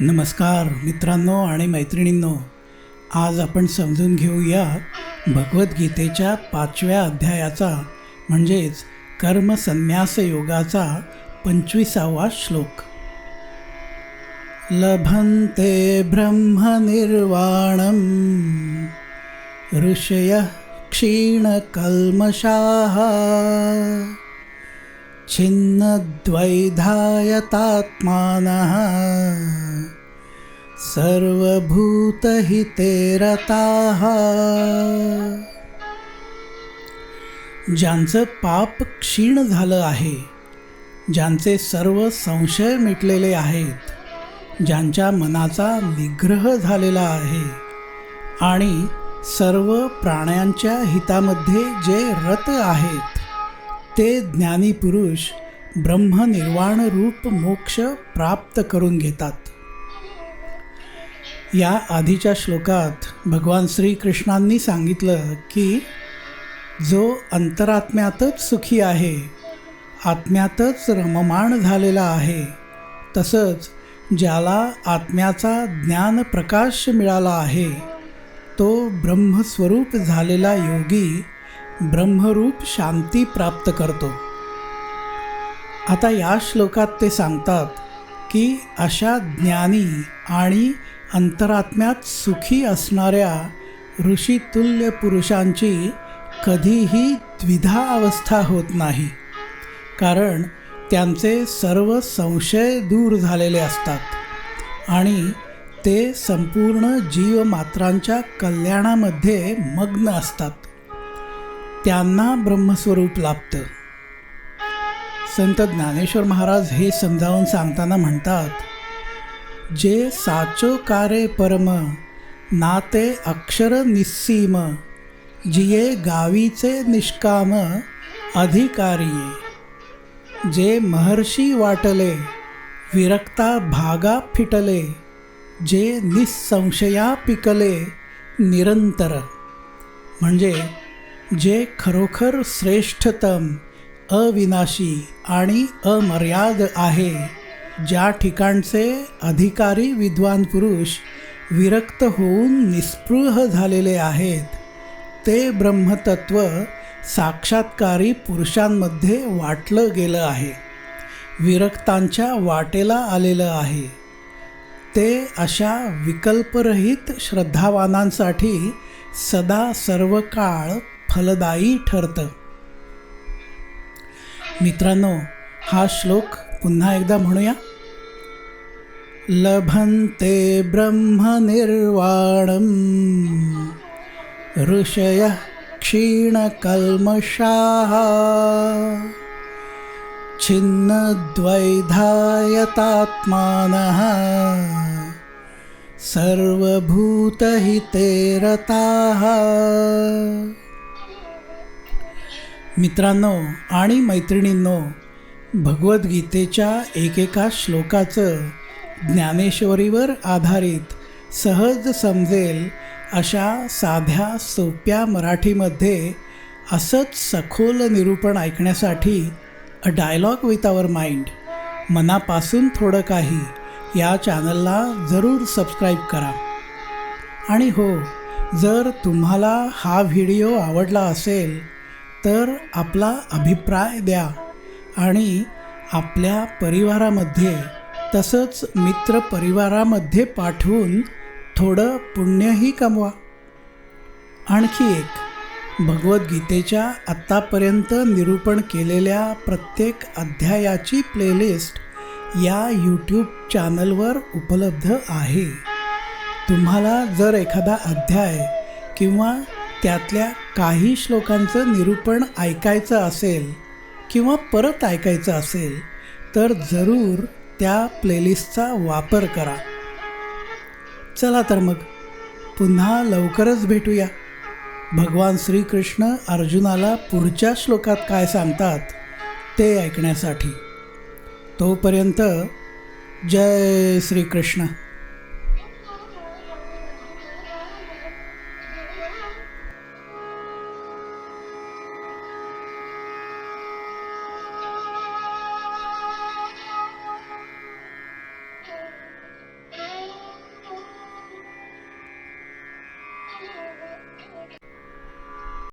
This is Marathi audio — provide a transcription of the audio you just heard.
नमस्कार मित्रांनो आणि मैत्रिणींनो आज आपण समजून घेऊया भगवद्गीतेच्या पाचव्या अध्यायाचा म्हणजेच कर्मसन्यास योगाचा पंचवीसावा श्लोक. लभन्ते ब्रह्मनिर्वाणं ऋषयः क्षीणकल्मषाः। छिन्नद्वैधायतात्मानः। सर्वभूतहिते रताः ज्यांचं पाप क्षीण झालं आहे ज्यांचे सर्व संशय मिटलेले आहेत ज्यांच्या मनाचा निग्रह झालेला आहे आणि सर्व प्राण्यांच्या हितामध्ये जे रत आहेत ते ज्ञानी पुरुष ब्रह्मनिर्वाण रूप मोक्ष प्राप्त करून घेतात. या आधीच्या श्लोकात भगवान श्रीकृष्णांनी सांगितलं की जो अंतरात्म्यातच सुखी आहे आत्म्यातच रममाण झालेला आहे तसंच ज्याला आत्म्याचा ज्ञान प्रकाश मिळाला आहे तो ब्रह्मस्वरूप झालेला योगी ब्रह्मरूप शांती प्राप्त करतो. आता या श्लोकात ते सांगतात की अशा ज्ञानी आणि अंतरात्म्यात सुखी असणाऱ्या ऋषितुल्य पुरुषांची कधीही द्विधा अवस्था होत नाही. कारण त्यांचे सर्व संशय दूर झालेले असतात आणि ते संपूर्ण जीवमात्रांच्या कल्याणामध्ये मग्न असतात. त्यांना ब्रह्मस्वरूप लाभतं. संत ज्ञानेश्वर महाराज हे समजावून सांगताना म्हणतात जे साचो कारे परम नाते अक्षर निस्सीम जिये गावीचे निष्काम अधिकारी जे महर्षी वाटले विरक्ता भागा फिटले जे निसंशया पिकले निरंतर. म्हणजे जे खरोखर श्रेष्ठतम अविनाशी आणि अमर्याद आहे ज्या ठिकाणचे अधिकारी विद्वान पुरुष विरक्त होऊन निस्पृह झालेले आहेत ते ब्रह्मतत्व साक्षात्कारी पुरुषांमध्ये वाटलं गेलं आहे विरक्तांच्या वाटेला आलेलं आहे. ते अशा विकल्परहित श्रद्धावानांसाठी सदा सर्व काळ फलदायी ठरतं. मित्रांनो हा श्लोक पुन्हा एकदा म्हणूया. लभन्ते ब्रह्मनिर्वाणं ऋषयः क्षीणकल्मषाः। छिन्नद्वैधायतात्मानः। सर्वभूतहिते रताः। मित्रांनो आणि मैत्रिणींनो भगवद्गीतेच्या एकेका श्लोकाचं ज्ञानेश्वरीवर आधारित सहज समजेल अशा साध्या सोप्या मराठीमध्ये असंच सखोल निरूपण ऐकण्यासाठी a dialogue with our mind मनापासून थोडं काही या चॅनलला जरूर सबस्क्राईब करा. आणि हो जर तुम्हाला हा व्हिडिओ आवडला असेल तर आपला अभिप्राय द्या आणि आपल्या परिवारामध्ये तसंच मित्रपरिवारामध्ये पाठवून थोडं पुण्यही कमवा. आणखी एक भगवद्गीतेच्या आत्तापर्यंत निरूपण केलेल्या प्रत्येक अध्यायाची प्लेलिस्ट या यूट्यूब चॅनलवर उपलब्ध आहे. तुम्हाला जर एखादा अध्याय किंवा त्यातल्या काही श्लोकांचं निरूपण ऐकायचं असेल किंवा परत ऐकायचं असेल तर जरूर त्या प्लेलिस्टचा वापर करा. चला तर मग पुन्हा लवकरच भेटूया. भगवान श्रीकृष्ण अर्जुनाला पुढच्या श्लोकात काय सांगतात ते ऐकण्यासाठी. तोपर्यंत जय श्रीकृष्ण.